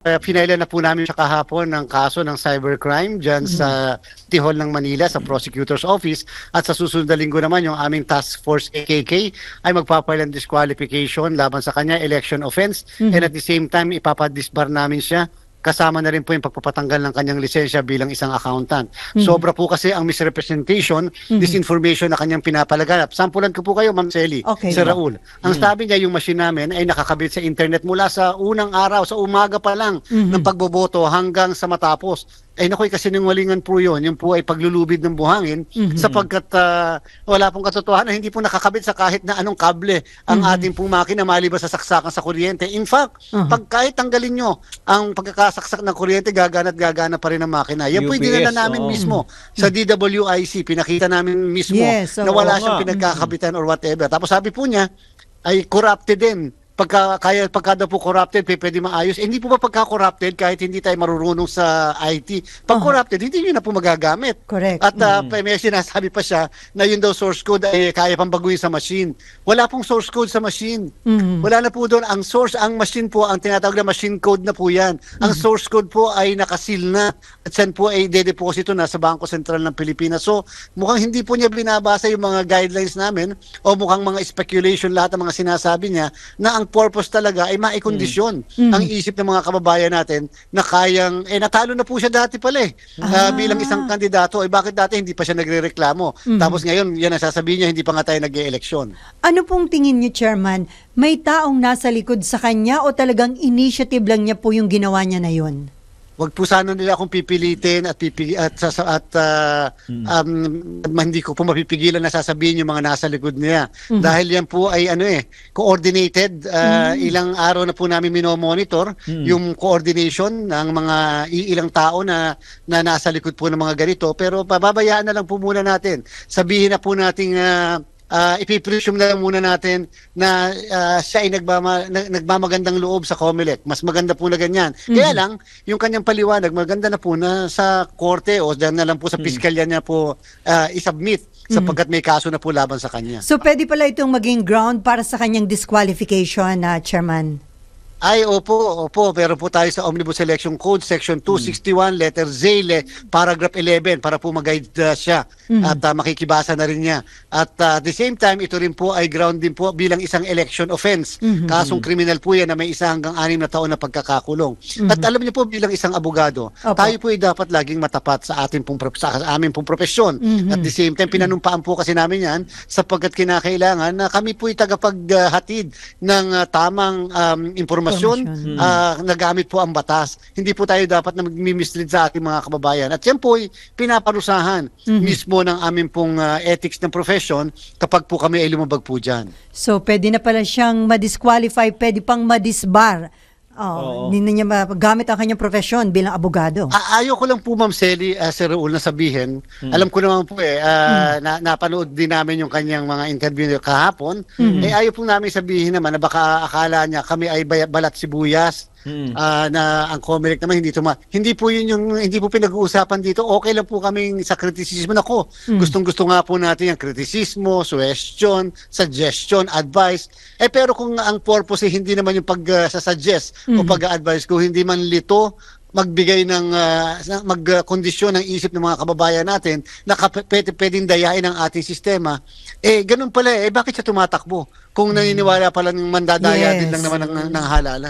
Uh, pinaila na po namin siya kahapon ng kaso ng cybercrime dyan sa Tihol ng Manila sa prosecutor's office. At sa susunod na linggo naman yung aming task force AKK ay magpapail ng disqualification laban sa kanya election offense. And at the same time ipapadisbar namin siya kasama na rin po yung pagpapatanggal ng kanyang lisensya bilang isang accountant. Sobra po kasi ang misrepresentation, disinformation na kanyang pinapalaganap. Sampulan ko po kayo, Ma'am Selly, Okay. Sir Raul. Ang sabi niya, yung machine namin ay nakakabit sa internet mula sa unang araw, sa umaga pa lang ng pagboboto hanggang sa matapos. Ay nakoy kasi walingan po yun. Yung po ay paglulubid ng buhangin sapagkat ah, wala pong katotohanan. Hindi po nakakabit sa kahit na anong kable ang ating pong makina maliban sa saksakan sa kuryente. In fact, Mhm. pag kahit tanggalin nyo ang pagkakasaksak ng kuryente, gagana at gagana pa rin ang makina. Yan po UPS, dinala namin oo. mismo sa DWIC. Pinakita namin mismo Yes, na oo wala nga. siyang pinagkakabitan or whatever. Tapos sabi po niya, ay corrupted din. Pagka, kaya pagka daw po corrupted, pe- pwede maayos. Eh, hindi po ba pagka corrupted kahit hindi tayo marurunong sa IT? Pag corrupted, hindi nyo na po magagamit. Correct. At uh, may sinasabi pa siya na yun daw source code ay kaya pang baguhin sa machine. Wala pong source code sa machine. Mhm. Wala na po doon. Ang source, ang machine po, ang tinatawag na machine code na po yan. Ang source code po ay nakasil na at saan po ay dedeposito na sa Bangko Sentral ng Pilipinas. So mukhang hindi po niya binabasa yung mga guidelines namin o mukhang mga speculation lahat ng mga sinasabi niya na ang purpose talaga ay maikondisyon ang isip ng mga kababayan natin na kayang, eh natalo na po siya dati pala eh. Ah, Ah. bilang isang kandidato, eh bakit dati hindi pa siya nagre-reklamo? Tapos ngayon, yan ang sasabihin niya, hindi pa nga tayo nag-e-eleksyon. Ano pong tingin niyo, Chairman? May taong nasa likod sa kanya o talagang initiative lang niya po yung ginawa niya na yun? Wag po sana nila akong pipilitin at pipili at sa at ah, um, hindi ko po mapipigilan na sasabihin yung mga nasa likod niya. Dahil yan po ay ano eh coordinated ah, ilang araw na po namin minomonitor yung coordination ng mga iilang tao na na nasa likod po ng mga ganito. Pero pababayaan na lang po muna natin. Sabihin na po nating uh, uh, ipipresume na muna natin na ah, siya ay nagbama, na- nagmamagandang loob sa COMELEC. Mas maganda po na ganyan. Kaya lang, yung kanyang paliwanag, maganda na po na sa korte o dyan na lang po sa piskalya niya po ah, isubmit sapagkat may kaso na po laban sa kanya. So pwede pala itong maging ground para sa kanyang disqualification, na Chairman? Ay, opo, opo. Pero po tayo sa Omnibus Election Code, Section 261, letter Z, le, paragraph 11, para po mag-guide uh, siya at uh, makikibasa na rin niya. At uh, at the same time, ito rin po ay ground din po bilang isang election offense. Kasong kriminal po yan na may isa hanggang anim na taon na pagkakakulong. At alam niyo po, bilang isang abogado, Opo. tayo po ay dapat laging matapat sa ating pong, sa aming pong profesyon. At the same time, pinanumpaan po kasi namin yan sapagkat kinakailangan na kami po ay tagapaghatid ng uh, tamang um, impormasyon Impormasyon. ah, nagamit po ang batas. Hindi po tayo dapat na magmi-mislead sa ating mga kababayan. At yan po ay pinaparusahan mismo ng aming pong ah, ethics ng profession kapag po kami ay lumabag po dyan. So pwede na pala siyang ma-disqualify, pwede pang ma-disbar. Oh, Oo. Hindi na niya magamit ang kanyang profesyon bilang abogado. A- ayaw ko lang po Ma'am Selly, uh, Sir Raul, na sabihin. Alam ko naman po eh, ah, na, napanood din namin yung kanyang mga interview niya kahapon. Eh ayaw po namin sabihin naman na baka akala niya kami ay bay- balat sibuyas. Mm. ah, na ang Comelec naman hindi tuma hindi po yun yung hindi po pinag-uusapan dito. Okay lang po kaming sa kritisismo. Nako gustong gusto nga po natin yung kritisismo suggestion suggestion advice. Eh pero kung ang purpose ay hindi naman yung pag-suggest o pag-advise ko hindi man lito magbigay ng sa- magkondisyon ng isip ng mga kababayan natin na pwede, pwedeng dayain ang ating sistema eh ganun pala eh. Bakit siya tumatakbo? Kung naniniwala pala ng mandadaya din Yes. lang naman ng, ng halalan